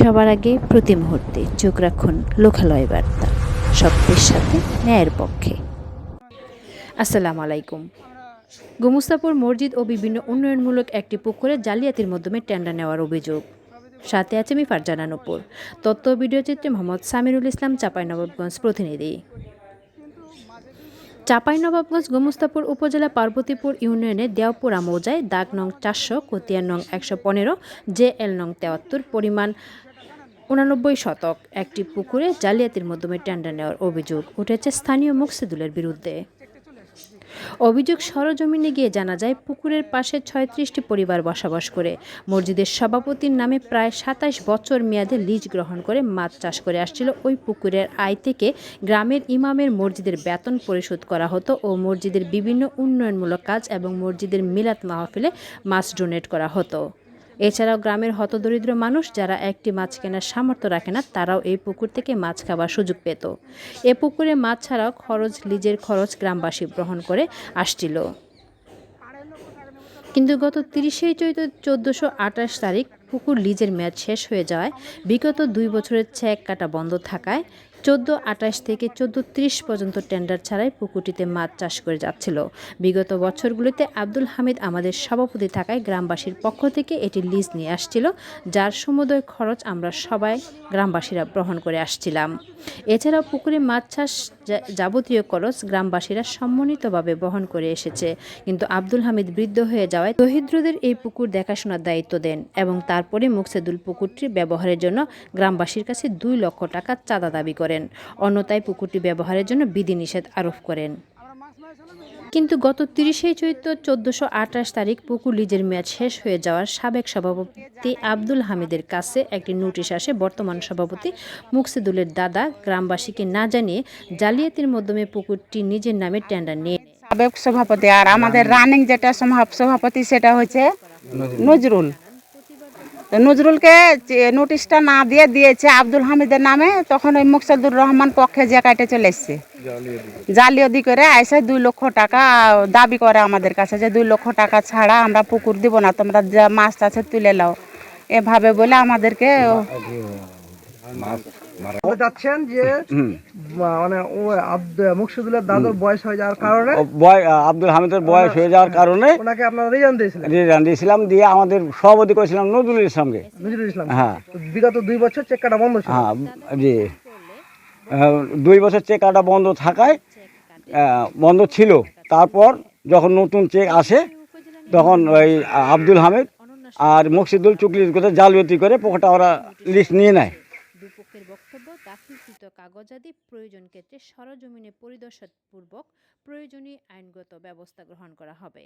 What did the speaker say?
সবার আগে প্রতি মুহূর্তে চোখ রাখুন লোকালয় বার্তা। সত্যের সাথে ন্যায়ের পক্ষে। আসসালামু আলাইকুম। গোমুস্তাপুর মসজিদ ও বিভিন্ন উন্নয়নমূলক একটি পুকুরে জালিয়াতির মাধ্যমে টেন্ডার নেওয়ার অভিযোগ। সাথে আছে আমি ফারজানা নূপুর। তথ্য ও ভিডিও চিত্রে মোহাম্মদ সামিরুল ইসলাম, চাঁপাইনবাবগঞ্জ প্রতিনিধি। চাঁপাইনবাবগঞ্জ গোমস্তাপুর উপজেলা পার্বতীপুর ইউনিয়নে দেওপুরা মৌজায় দাগ নং চারশো, কতিয়া নং একশো পনেরো, জে এল নং তেয়াত্তর পরিমাণ উনানব্বই শতক একটি পুকুরে জালিয়াতির মাধ্যমে টেন্ডার নেওয়ার অভিযোগ উঠেছে স্থানীয় মুকসিদুলের বিরুদ্ধে। অভিযোগ সরজমিনে গিয়ে জানা যায়, পুকুরের পাশে ছয়ত্রিশটি পরিবার বসবাস করে। মসজিদের সভাপতির নামে প্রায় সাতাশ বছর মেয়াদে লিজ গ্রহণ করে মাছ চাষ করে আসছিল। ওই পুকুরের আয় থেকে গ্রামের ইমামের মসজিদের বেতন পরিশোধ করা হতো ও মসজিদের বিভিন্ন উন্নয়নমূলক কাজ এবং মসজিদের মিলাত মাহফিলে মাছ ডোনেট করা হতো। এছাড়াও গ্রামের হতদরিদ্র মানুষ যারা একটি মাছ কেনার সামর্থ্য রাখে না, তারাও এই পুকুর থেকে মাছ খাবার সুযোগ পেত। এ পুকুরে মাছ ছাড়াও খরচ, লিজের খরচ গ্রামবাসী গ্রহণ করে আসছিল। কিন্তু গত তিরিশে চৈত্র চোদ্দোশো আঠাশ তারিখ পুকুর লিজের মেয়াদ শেষ হয়ে যাওয়ায় বিগত দুই বছরের চেক কাটা বন্ধ থাকায় চোদ্দ আঠাশ থেকে চোদ্দ ত্রিশ পর্যন্ত টেন্ডার ছাড়াই পুকুরটিতে মাছ চাষ করে যাচ্ছিল। বিগত বছরগুলিতে আব্দুল হামিদ আমাদের সভাপতি থাকায় গ্রামবাসীর পক্ষ থেকে এটি লিজ নিয়ে আসছিল, যার সমুদয় খরচ আমরা সবাই গ্রামবাসীরা গ্রহণ করে আসছিলাম। এছাড়াও পুকুরে মাছ চাষ যাবতীয় খরচ গ্রামবাসীরা সম্মানিতভাবে বহন করে এসেছে। কিন্তু আব্দুল হামিদ বৃদ্ধ হয়ে যাওয়ায় দরিদ্রদের এই পুকুর দেখাশোনার দায়িত্ব দেন এবং তারপরে মুকসেদুল পুকুরটি ব্যবহারের জন্য গ্রামবাসীর কাছে দুই লক্ষ টাকা চাঁদা দাবি করেন। অন্যতায় পুকুরটি ব্যবহারের জন্য বিধিনিষেধ আরোপ করেন। কিন্তু গত তিরিশে চৈত্র চোদ্দোশো আঠাশ তারিখ পুকুর লিজের মেয়াদ শেষ হয়ে যাওয়ার সাবেক সভাপতি আব্দুল হামিদের কাছে একটি নোটিশ আসে। বর্তমান সভাপতি মুকসিদুলের দাদা গ্রামবাসীকে না জানিয়ে জালিয়াতির মাধ্যমে পুকুরটি নিজের নামে টেন্ডার নিয়ে সাবেক সভাপতি আর আমাদের রানিং যেটা সভাপতি সেটা হচ্ছে নজরুল। নজরুলকে নোটিশটা না দিয়ে দিয়েছে আব্দুল হামিদের নামে, তখন ওই মুকসাদুর রহমান পক্ষে যে কাটে চলে এসছে। জালিয়াতি করে এসে দুই লক্ষ টাকা দাবি করে আমাদের কাছে যে দুই লক্ষ টাকা ছাড়া আমরা পুকুর দিব না, তোমরা যা মাছ আছে তুলে নাও। এভাবে বলে আমাদেরকে চাচ্ছেন যে মানে দাদুর বয়স হয়ে যাওয়ার কারণে বয় আব্দুল হামিদের বয়স হয়ে যাওয়ার কারণে ওনাকে আপনারা রিজান দিয়েছিলেন। রিটার্ন দিয়েছিলাম দিয়ে আমাদের সভাপতি করেছিলাম নজরুল ইসলামকে। নজরুল ইসলাম। হ্যাঁ। বিগত দুই বছর চেক কাটা বন্ধ ছিল। হ্যাঁ জি। দুই বছর চেক কাটা বন্ধ থাকায় বন্ধ ছিল। তারপর যখন নতুন চেক আসে তখন ওই আব্দুল হামিদ আর মকসিদুল চুকলি করে জালিয়াতি করে পোকাটা ওরা লিস্ট নিয়ে নেয়। কাগজাদি প্রয়োজন ক্ষেত্রে সরজমিনে পরিদর্শন পূর্বক প্রয়োজনীয় আইনগত ব্যবস্থা গ্রহণ করা হবে।